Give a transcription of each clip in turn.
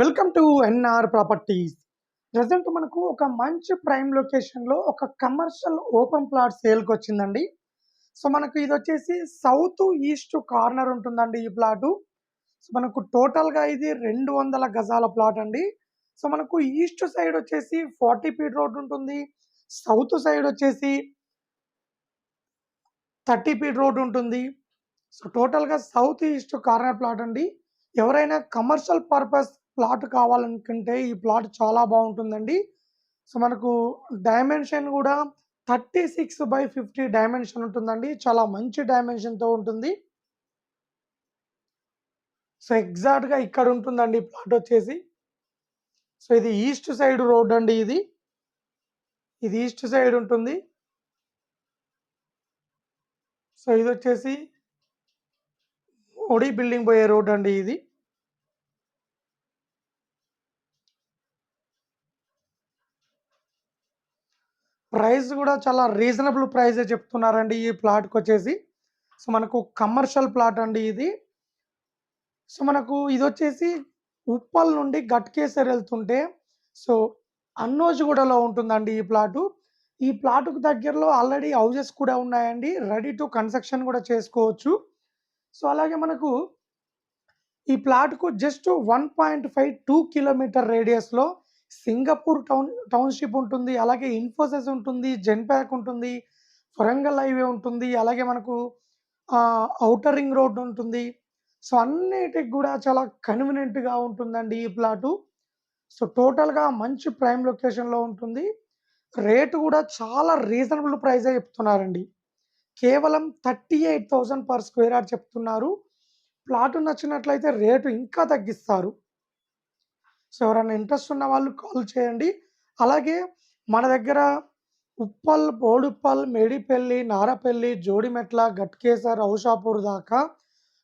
Welcome to NR properties. Present మనకు ఒక మంచి ప్రైమ్ లొకేషన్లో ఒక కమర్షియల్ ఓపెన్ ప్లాట్ సేల్కి వచ్చిందండి సో మనకు ఇది వచ్చేసి సౌత్ ఈస్ట్ కార్నర్ ఉంటుందండి ఈ ప్లాటు. సో మనకు టోటల్గా ఇది రెండు వందల గజాల ప్లాట్ అండి. సో మనకు ఈస్ట్ సైడ్ వచ్చేసి ఫార్టీ ఫీట్ రోడ్ ఉంటుంది. సౌత్ సైడ్ వచ్చేసి థర్టీ ఫీట్ రోడ్ ఉంటుంది. సో టోటల్గా సౌత్ ఈస్ట్ కార్నర్ ప్లాట్ అండి. ఎవరైనా కమర్షియల్ పర్పస్ ప్లాట్ కావాలనుకుంటే ఈ ప్లాట్ చాలా బాగుంటుందండి. సో మనకు డైమెన్షన్ కూడా thirty six by fifty dimension ఉంటుందండి. చాలా మంచి డైమెన్షన్తో ఉంటుంది. సో ఎగ్జాక్ట్గా ఇక్కడ ఉంటుందండి ప్లాట్ వచ్చేసి. సో ఇది ఈస్ట్ సైడ్ రోడ్ అండి ఇది. ఇది ఈస్ట్ సైడ్ ఉంటుంది. సో ఇది వచ్చేసి మోడీ బిల్డింగ్ పోయే రోడ్ అండి ఇది. ప్రైస్ కూడా చాలా రీజనబుల్ ప్రైజే చెప్తున్నారండి ఈ ప్లాట్కి వచ్చేసి. సో మనకు కమర్షియల్ ప్లాట్ అండి ఇది. సో మనకు ఇది వచ్చేసి ఉప్పల్ నుండి గట్కేసర్ వెళ్తుంటే సో అన్నోజిగూడలో ఉంటుందండి ఈ ప్లాటు. ఈ ప్లాటుకు దగ్గరలో ఆల్రెడీ హౌజెస్ కూడా ఉన్నాయండి. రెడీ టు కన్స్ట్రక్షన్ కూడా చేసుకోవచ్చు. సో అలాగే మనకు ఈ ప్లాట్కు just one point five two kilometer రేడియస్లో Singapore town township ఉంటుంది అలాగే ఇన్ఫోసిస్ ఉంటుంది జెన్పాక్ ఉంటుంది వరంగల్ హైవే ఉంటుంది అలాగే మనకు ఔటర్ రింగ్ రోడ్ ఉంటుంది. సో అన్నిటికి కూడా చాలా కన్వీనియంట్గా ఉంటుందండి ఈ ప్లాటు. సో టోటల్గా మంచి ప్రైమ్ లొకేషన్లో ఉంటుంది. రేటు కూడా చాలా రీజనబుల్ ప్రైజే చెప్తున్నారండి. కేవలం thirty eight thousand per square yard చెప్తున్నారు. ప్లాట్ నచ్చినట్లయితే రేటు ఇంకా తగ్గిస్తారు. సో ఎవరైనా ఇంట్రెస్ట్ ఉన్న వాళ్ళు కాల్ చేయండి. అలాగే మన దగ్గర ఉప్పల్ బోడుప్పల్ మేడిపల్లి నారపల్లి జోడిమెట్ల గట్కేసర్ ఔషాపూర్ దాకా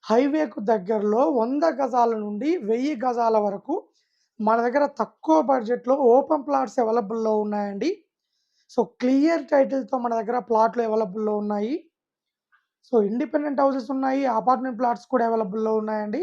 హైవేకు దగ్గరలో వంద గజాల నుండి వెయ్యి గజాల వరకు మన దగ్గర తక్కువ బడ్జెట్లో ఓపెన్ ప్లాట్స్ అవైలబుల్లో ఉన్నాయండి. సో క్లియర్ టైటిల్తో మన దగ్గర ప్లాట్లు అవైలబుల్లో ఉన్నాయి. సో ఇండిపెండెంట్ హౌసెస్ ఉన్నాయి అపార్ట్మెంట్ ప్లాట్స్ కూడా అవైలబుల్లో ఉన్నాయండి.